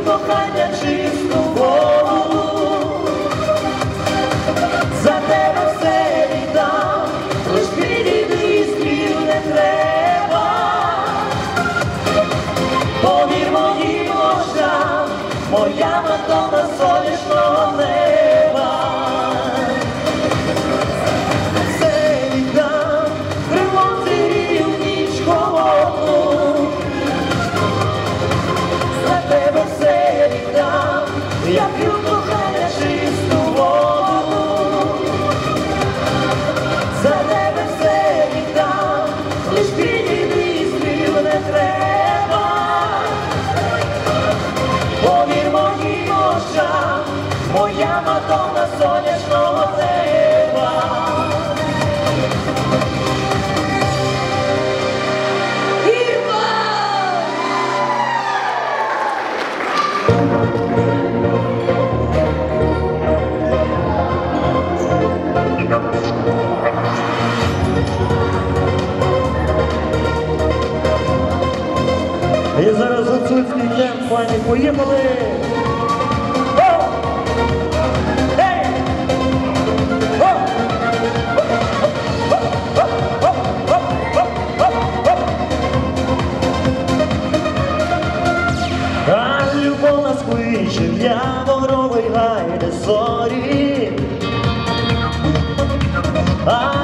是否还能幸福？моя мадонна сонячного неба. І зараз у гуцульський днем, пані поїхали! A. Ah.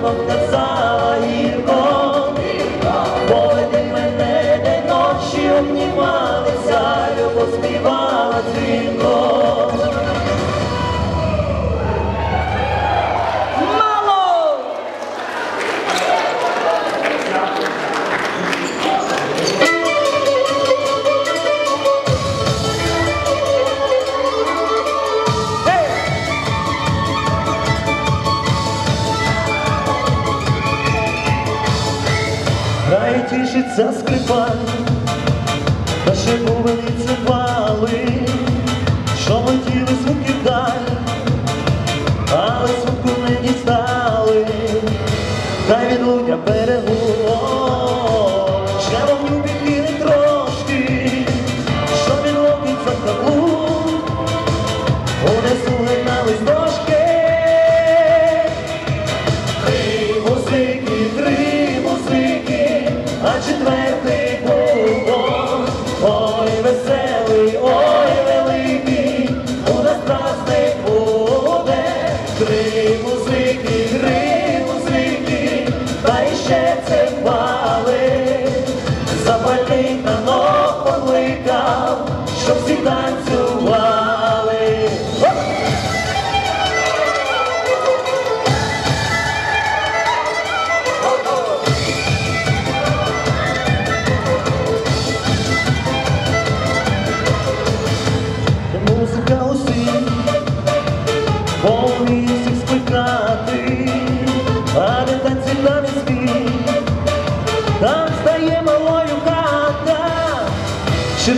vamos dançar. заспівай, та ще вулиці пали, що летіли звуки даль, але звуку не дістали, та від луня берегу.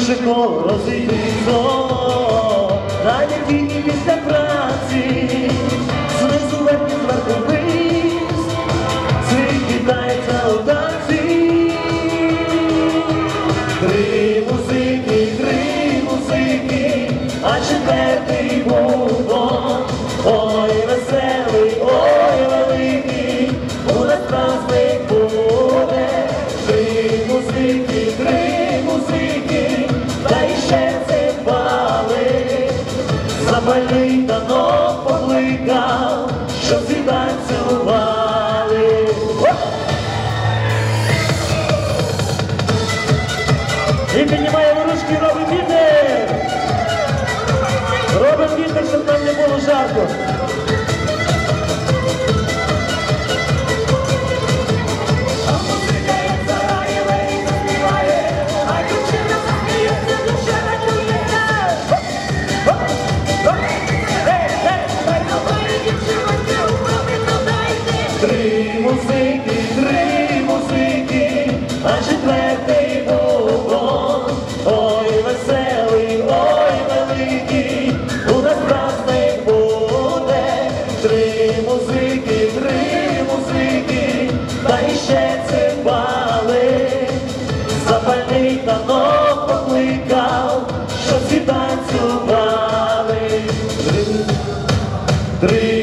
широко розійтись зон. Треба вітер, щоб там не було жарко. Три музики, три музики, а четвер. Три.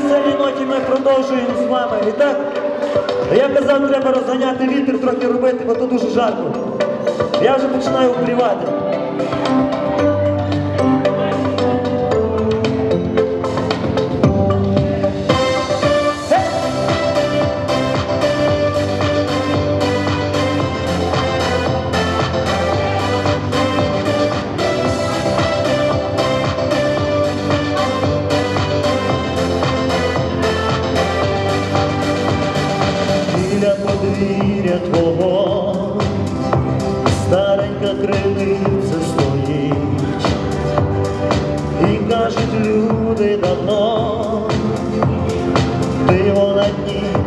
веселій ноті ми продовжуємо з вами. І так, я казав, треба розганяти вітер, трохи робити, бо то дуже жарко. Я вже починаю обрівати.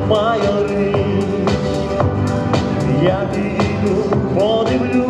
Дні майорить, я піду подивлюсь,